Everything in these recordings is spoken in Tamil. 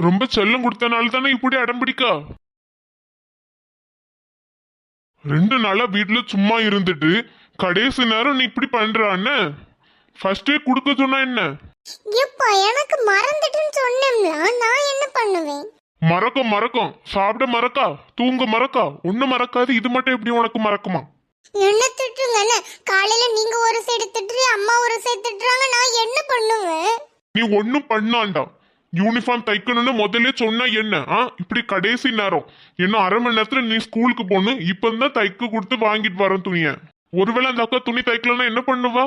ரொம்ப செல்லம் கொடுத்தனால தானே இப்படி அடம் பிடிக்கா? ரெண்டு நாளா வீட்டுல சும்மா இருந்துட்டு கடைசி நேரம் நீ இப்படி பண்றான்னு ஃபர்ஸ்டே கொடுக்க சொன்னா என்ன? எப்பா எனக்கு மறந்துட்டுன்னு சொன்னேன்ல நான் என்ன பண்ணுவேன்? மறக்கும் மறக்கும். சாப்பிட மறக்கா? தூங்க மறக்கா? ஒண்ணு மறக்காது இது மட்டும் எப்படி உனக்கு மறக்குமா? என்ன திட்டுங்கன்னு காலையில நீங்க ஒரு சைடு திட்டுறீ அம்மா ஒரு சைடு திட்டுறாங்க நான் என்ன பண்ணுவேன்? நீ ஒன்னும் பண்ணாண்டா யூனிஃபார்ம் தைக்கணும்னு முதல்ல சொன்னா என்ன? ஆ இப்படி கடைசி நேரம். இன்னும் அரை மணி நேரத்துல நீ ஸ்கூலுக்கு போகணும் இப்பதான் தைக்க கொடுத்து வாங்கிட்டு வரேன் துணிய. ஒருவேளை அந்த அக்கா துணி தைக்கலன்னா என்ன பண்ணுவா?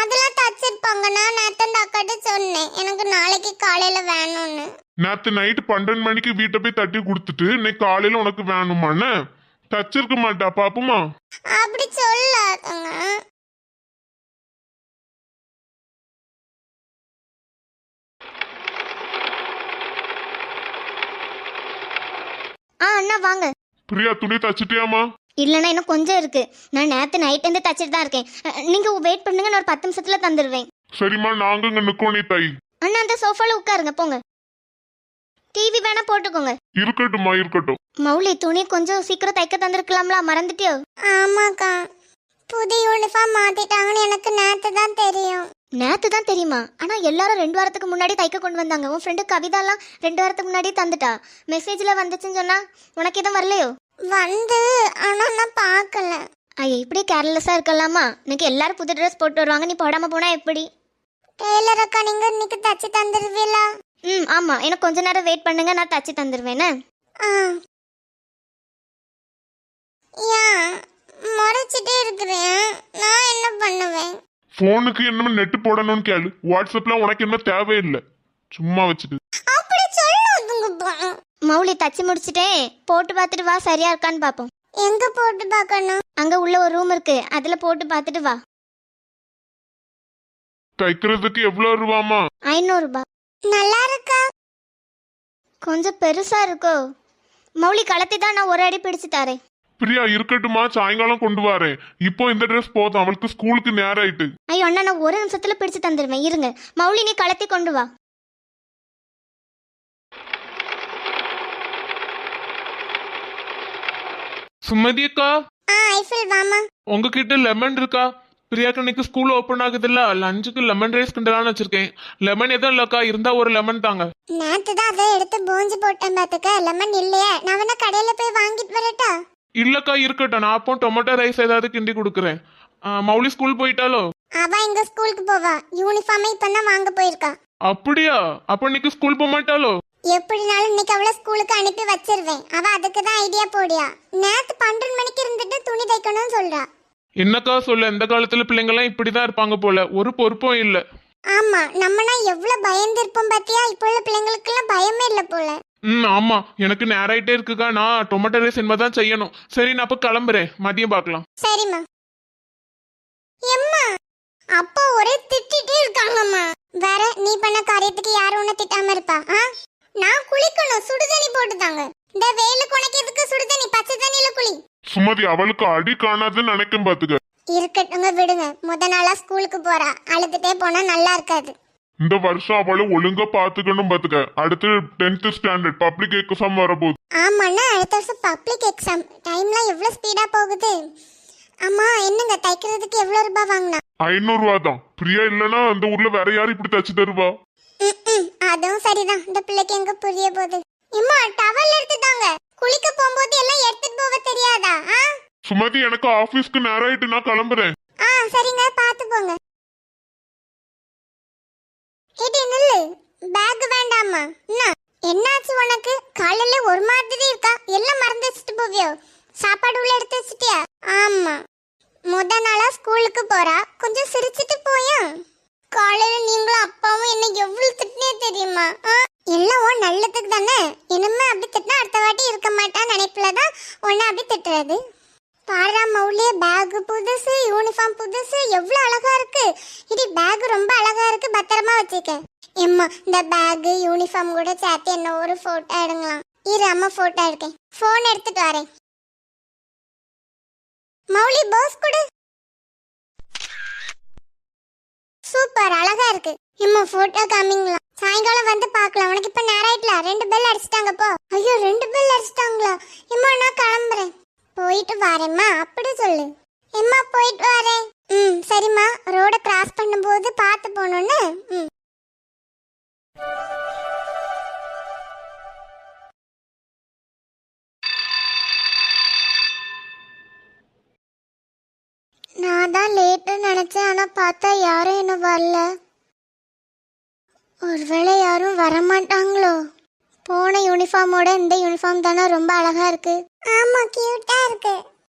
அதெல்லாம் தச்சிருப்பாங்க. நான் நேத்து அந்த அக்காட்ட சொன்னேன். எனக்கு நாளைக்கு காலையில வேணும்னு. நேத்து நைட்டு பன்னெண்டு மணிக்கு வீட்டை போய் தட்டி கொடுத்துட்டு இன்னைக்கு காலையில உனக்கு வேணுமான்னு? தச்சிருக்க மாட்டா பாப்புமா? அப்படி சொல்லாதங்க. ஆ அண்ணா வாங்க. பிரியா துணி தச்சிட்டியாமா இல்லைண்ணா இன்னும் கொஞ்சம் இருக்கு. நான் நேற்று நைட்லேருந்து தச்சிட்டு தான் இருக்கேன். அ, நீங்க வெயிட் பண்ணுங்க நான் ஒரு பத்து நிமிஷத்துல தந்துடுவேன் சரிம்மா நாங்க இங்க நிக்கோம் நீ தை. அண்ணா அந்த சோஃபால உட்காருங்க போங்க. டிவி வேணா போட்டுக்கோங்க. இருக்கட்டும்மா இருக்கட்டும். மௌலி துணி கொஞ்சம் சீக்கிரம் தைக்க தந்திருக்கலாம்ல மறந்துட்டியோ? ஆமாக்கா. புது யூனிஃபார்ம் மாத்திட்டாங்கன்னு எனக்கு நேத்து தான் தெரியும். நேத்து தான் தெரியுமா? ஆனா எல்லாரும் ரெண்டு வாரத்துக்கு முன்னாடி தைக்க கொண்டு வந்தாங்க. உன் ஃப்ரெண்டு கவிதாலாம் ரெண்டு வாரத்துக்கு முன்னாடி தந்துட்டா. மெசேஜ்ல வந்துச்சுன்னு சொன்னா உனக்கு எதுவும் வரலையோ? வந்து ஆனா நான் பார்க்கல. ஐயா இப்படி கேர்லெஸ்ஸா இருக்கலாமா? இன்னைக்கு எல்லாரும் புது ட்ரெஸ் போட்டு வருவாங்க. நீ போடாம போனா எப்படி? டெய்லர் அக்கா நீங்க இன்னைக்கு தச்சு தந்துருவீங்களா ம் ஆமா. எனக்கு கொஞ்ச நேரம் வெயிட் பண்ணுங்க. நான் தச்சு தந்துருவேன்னு ஆ. ஏன் முறைச்சிட்டே இருக்கிறேன். நான் என்ன பண்ணுவேன்? போனுக்கு என்ன நெட் போடணும்னு கேளு. வாட்ஸ்அப்ல உனக்கு என்ன தேவையில்லை. சும்மா வச்சுட்டு மௌலி தச்சு முடிச்சிட்டேன் போட்டு பார்த்துட்டு வா. சரியா இருக்கான்னு பார்ப்போம். எங்க போட்டு பார்க்கணும்? அங்க உள்ள ஒரு ரூம் இருக்கு. அதுல போட்டு பார்த்துட்டு வா. தைக்கிறதுக்கு எவ்வளவு ரூபாமா ஐநூறு ரூபாய் நல்லா இருக்கா? கொஞ்சம் பெருசா இருக்கோ? மௌலி கலத்தி தான் நான் ஒரு அடி பிடிச்சு தரேன். பிரியா இருக்கட்டுமா சாயங்காலம் கொண்டு வரேன். இப்போ இந்த ட்ரெஸ் போதும் அவளுக்கு ஸ்கூலுக்கு நேரம் ஆயிட்டு ஐயோ அண்ணா நான் ஒரு நிமிஷத்துல பிடிச்சு தந்துடுவேன் இருங்க. மௌலி நீ கலத்தி கொண்டு வா. சுமதி அக்கா? ஆ ஐஃபில் வாமா உங்ககிட்ட லெமன் இருக்கா? பிரியாக்கு இன்னைக்கு ஸ்கூல் ஓப்பன் ஆகுதுல்ல லஞ்சுக்கு லெமன் ரைஸ் கிண்டலான்னு வச்சிருக்கேன். லெமன் எதுவும் இல்லக்கா இருந்தா ஒரு லெமன் தாங்க. நேத்து தான் அதை எடுத்து பூஞ்சி போட்டேன் பாத்துக்க. லெமன் இல்லையே. நான் வேணா கடையில போய் வாங்கிட்டு வரட்டா? இல்லக்கா இருக்கட்டும். நான் அப்போ டொமேட்டோ ரைஸ் ஏதாவது கிண்டி கொடுக்குறேன். மௌலி ஸ்கூல் போயிட்டாலோ அவ எங்க ஸ்கூலுக்கு போவா. யூனிஃபார்மே இப்பதான் வாங்க போயிருக்கா. அப்படியா? அப்ப இன்னைக்கு ஸ்கூல் போக மாட்டாளோ? எப்படினாலும் இன்னைக்கு அவளை ஸ்கூலுக்கு அனுப்பி வச்சிருவேன். அவ அதுக்கு தான் ஐடியா போடியா நேத்து பன்னெண்டு மணிக்கு இருந்துட்டு துணி தைக்கணும்னு சொல்றா. என்னக்கா சொல்ல? இந்த காலத்துல பிள்ளைங்கெல்லாம் இப்படிதான் இருப்பாங்க போல. ஒரு பொறுப்பும் இல்ல. ஆமா நம்மனா எவ்வளவு பயந்து இருப்போம் பாத்தியா? இப்போ உள்ள பிள்ளைங்களுக்கு எல்லாம் பயமே இல்ல போல. ம் ஆமா. எனக்கு நேராயிட்டே இருக்குக்கா. நான் டொமேட்டோ ரைஸ் என்பதான் செய்யணும். சரி நான் அப்ப கிளம்புறேன். மதியம் பார்க்கலாம். சரிம்மா எம்மா அப்பா ஒரே திட்டிட்டே இருக்காங்கம்மா. வேற நீ பண்ண காரியத்துக்கு யாரும் உன்னை திட்டாம இருப்பா ஆ? நான் குளிக்கணும். சுடுதண்ணி போட்டு தாங்க. இந்த வெயிலுக்கு உனக்கு எதுக்கு சுடுதண்ணி? பச்சை தண்ணியில குளி. சுமதி அவளுக்கு அடி காணாதுன்னு நினைக்கும் பாத்துக்க. இருக்கட்டுங்க விடுங்க. முத நாளா ஸ்கூலுக்கு போறா. அழுதுட்டே போனா நல்லா இருக்காது. இந்த வருஷம் அவளை ஒழுங்கா பாத்துக்கணும் பாத்துக்க. அடுத்து டென்த் ஸ்டாண்டர்ட் பப்ளிக் எக்ஸாம் வரப்போகுது. ஆமாண்ணா அடுத்த வருஷம் பப்ளிக் எக்ஸாம் டைம்லாம் எவ்வளவு ஸ்பீடா போகுது? அம்மா என்னங்க தைக்கிறதுக்கு எவ்வளவு ரூபாய் வாங்கினா? ஐநூறு ரூபா தான். பிரியா இல்லனா அந்த ஊர்ல வேற யாரு இப்படி தச்சு தருவா? அதுவும் சரிதான். இந்த பிள்ளைக்கு எங்க புரிய போகுது? இம்மா டவல் எடுத்து தாங்க. குளிக்க போகும்போது எல்லாம் எடுத்துட்டு போக தெரியாதா? சுமதி எனக்கு ஆபீஸ்க்கு நேரம் ஆயிட்டு நான் கிளம்புறேன். ஆ சரிங்க பாத்து போங்க இது நில்லு. பேக் வேண்டாமா என்ன என்னாச்சு உனக்கு? காலையில ஒரு மாதிரி இருக்கா? எல்லாம் மறந்து வச்சுட்டு போவியோ? சாப்பாடு உள்ள எடுத்து வச்சிட்டியா? ஆமா. முத நாளா ஸ்கூலுக்கு போறா. கொஞ்சம் சிரிச்சிட்டு போயா. காலையில நீங்களும் அப்பாவும் என்ன எவ்வளவு திட்டினே தெரியுமா? ஆ? எல்லாம் நல்லதுக்கு தானே? இனிமே அப்படி திட்டினா அடுத்த வாட்டி இருக்க மாட்டான்னு நினைப்புல தான் உன்னை அப்படி திட்டுறது. பாரா மௌலிய பேக் பூ யூனிஃபார்ம் புதுசு எவ்வளவு அழகா இருக்கு. இடி பேக் ரொம்ப அழகா இருக்கு. பத்திரமா வச்சுக்க. எம்மா இந்த பேக் யூனிஃபார்ம் கூட சேர்த்து என்ன ஒரு போட்டோ எடுங்களாம் இரு அம்மா போட்டோ எடுக்கேன். போன் எடுத்துட்டு வரேன். மௌலி போஸ் கொடு. சூப்பர் அழகா இருக்கு. இம்மா போட்டோ காமிங்களா? சாயங்காலம் வந்து பார்க்கலாம். உனக்கு இப்ப நேரம் ஆயிட்டல. ரெண்டு பெல் அடிச்சிட்டாங்க போ. ஐயோ ரெண்டு பெல் அடிச்சிட்டாங்களா? இம்மா நான் கிளம்புறேன். போயிட்டு வரேம்மா. அப்படி சொல்லு. எம்மா போயிட்டு வரேன். ம் சரிம்மா. ரோட கிராஸ் பண்ணும்போது பார்த்து போகணும்னு. ம். நான் தான் லேட்டு நினச்சேன் ஆனால் பார்த்தா யாரும் இன்னும் வரல. ஒருவேளை யாரும் வரமாட்டாங்களோ? போன யூனிஃபார்மோட இந்த யூனிஃபார்ம் தானே ரொம்ப அழகா இருக்கு. ஆமா கியூட்டா இருக்கு.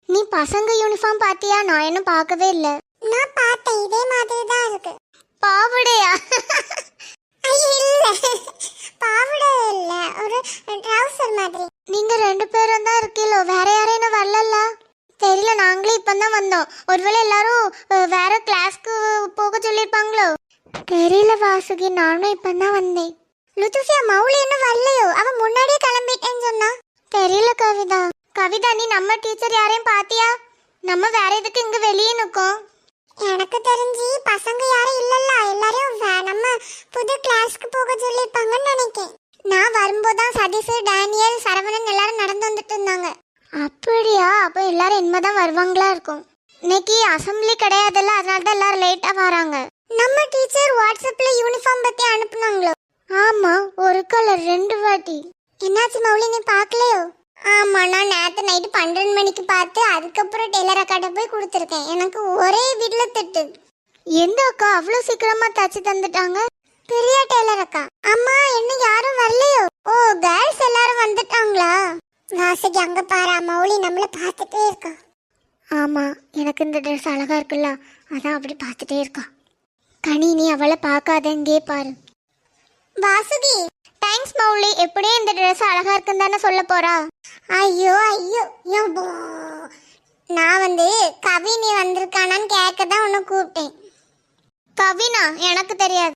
நீ பசங்க யூனிஃபார்ம் பாத்தியா? நான் இன்னும் பார்க்கவே இல்ல. நான் பார்த்தேன். இதே மாதிரி தான் இருக்கு. பாவடையா? இல்ல. பாவடை இல்ல. ஒரு ட்ரவுசர் மாதிரி. நீங்க ரெண்டு பேரும் தான் இருக்கீங்களோ வேற யாரும் இன்னும் வரலல்ல? தெரியல. நாங்களே இப்பதான் வந்தோம். ஒருவேளை எல்லாரும் வேற கிளாஸ்க்கு போக சொல்லிருப்பாங்களோ தெரியல வாசுகி. நானும் இப்பதான் வந்தேன். லுத்துஃபியா மௌலி இன்னும் வரலையோ? அவ முன்னாடியே கிளம்பிட்டேன்னு சொன்னா தெரியல கவிதா. கவிதா நீ நம்ம டீச்சர் யாரையும் பாத்தியா? நம்ம வேற எதுக்கு இங்க வெளியே நிக்கோம்? எனக்கு தெரிஞ்சு பசங்க யாரும் இல்லல்ல. எல்லாரும் நம்ம புது கிளாஸ்க்கு போக சொல்லிருப்பாங்கன்னு நினைக்கிறேன் நான் வரும்போதுதான் சதீஷ் டேனியல் சரவணன் எல்லாரும் நடந்து வந்துட்டு இருந்தாங்க. அப்படியா? அப்போ எல்லாரும் இனிமேதான் வருவாங்களா இருக்கும். இன்னைக்கு அசம்பிளி கிடையாதுல்ல அதனால தான் எல்லாரும் லேட்டா வராங்க. நம்ம டீச்சர் வாட்ஸ்அப்ல யூனிஃபார்ம் பத்தி அனுப்புனாங்களோ? ஆமா ஒரு கலர் ரெண்டு வாட்டி. என்னாச்சு மௌலி நீ பார்க்கலையோ? ஆமா நான் நேத்து நைட்டு பன்னெண்டு மணிக்கு பார்த்து அதுக்கப்புறம் டெய்லர் அக்காட்ட போய் கொடுத்துருக்கேன். எனக்கு ஒரே வீட்ல திட்டு. எந்த அக்கா? அவ்வளோ சீக்கிரமா தச்சு தந்துட்டாங்க. பெரிய டெய்லர் அக்கா? அம்மா இன்னும் யாரும் வரலையோ? ஓ கேர்ள்ஸ் எல்லாரும் வந்துட்டாங்களா? வாசிக்கு அங்க பாரு மௌலி நம்மள பார்த்துட்டே இருக்கா. ஆமா எனக்கு இந்த ட்ரெஸ் அழகா இருக்குல்ல அதான் அப்படி பார்த்துட்டே இருக்கா. கனி நீ அவளை பார்க்காத இங்கே பாரு. வாசுகி தேங்க்ஸ் மௌலி. எப்படியும் இந்த ட்ரெஸ் அழகா இருக்குன்னு தானே சொல்ல போறா? ஐயோ ஐயோ யப்பா. நான் வந்து கவினி வந்திருக்கானான்னு கேட்க தான் உன்னை கூப்பிட்டேன். கவினா எனக்கு தெரியாது.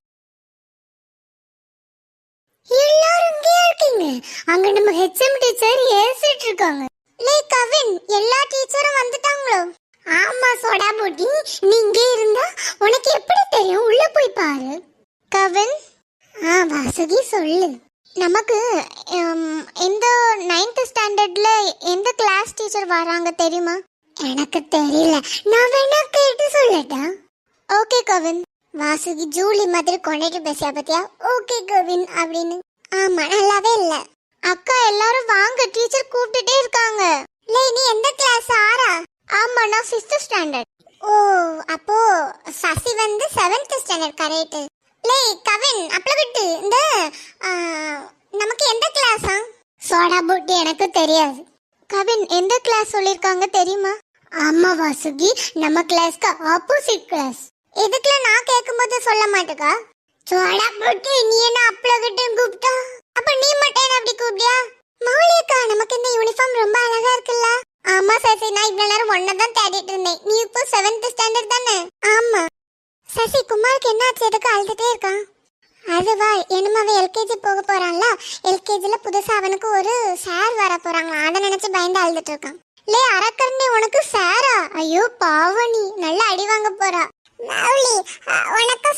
எல்லாரும் இங்கே இருக்கீங்க. அங்க நம்ம ஹெச்எம் டீச்சர் ஏசிட்டு இருக்காங்க. லே கவின் எல்லா டீச்சரும் வந்துட்டாங்களோ? ஆமா சோடா போட்டி. நீங்க இருந்தா உனக்கு எப்படி தெரியும்? உள்ள போய் பாரு. கவின்? ஆ வாசுகி சொல்லு. நமக்கு என்ன இந்த நைன்த் ஸ்டாண்டர்ட்ல எந்த கிளாஸ் டீச்சர் வராங்க தெரியுமா? எனக்கு தெரியல. நான் வேணா கேட்டு சொல்லட்டா? ஓகே கவின் வாசுகி ஜூலி மாதிரி கொண்டுட்டு பேசியா பத்தியா? ஓகே கவின் அப்படின்னு. ஆமா நல்லாவே இல்ல. அக்கா எல்லாரும் வாங்க டீச்சர் கூப்பிட்டுட்டே இருக்காங்க. லே நீ எந்த கிளாஸ் ஆறா? ஆமா நான் ஃபிஃப்த் ஸ்டாண்டர்ட் ஓ அப்போ சசி வந்து செவன்த் ஸ்டாண்டர்ட் கரெக்ட் லே கவின் அப்பளவிட்டு இந்த நமக்கு எந்த கிளாஸா சோடா புட்டி எனக்கு தெரியாது. கவின் எந்த கிளாஸ் சொல்லிருக்காங்க தெரியுமா? ஆமா வாசுகி நம்ம கிளாஸ்க்கு ஆப்போசிட் கிளாஸ் இதுக்குல நான் கேட்கும்போது சொல்ல மாட்டேக்கா. சோடா போட்டு நீ என்ன அப்பளவிட்டு கூப்பிட்டா? அப்ப நீ மட்டும் என்ன அப்படி கூப்பிட்டியா? மௌலியக்கா நமக்கு இந்த யூனிஃபார்ம் ரொம்ப அழகா இருக்குல்ல? ஆமா சசி நான் இவ்வளவு நேரம் ஒன்னதான் தேடிட்டு இருந்தேன். நீ இப்போ செவன்த் ஸ்டாண்டர்ட் தானே? ஆமா. சசி குமாருக்கு என்ன ஆச்சு எதுக்கு அழுதுட்டே இருக்கான் அதுவா என்னமோ அவன் எல்கேஜி போக போறான்ல. எல்கேஜில புதுசா அவனுக்கு ஒரு சார் வர போறாங்களா அதை நினைச்சு பயந்து அழுதுட்டு இருக்கான். லே அரக்கண்ணே உனக்கு சாரா? ஐயோ பாவனி நல்லா அடி வாங்க போறா. மௌலி உனக்கு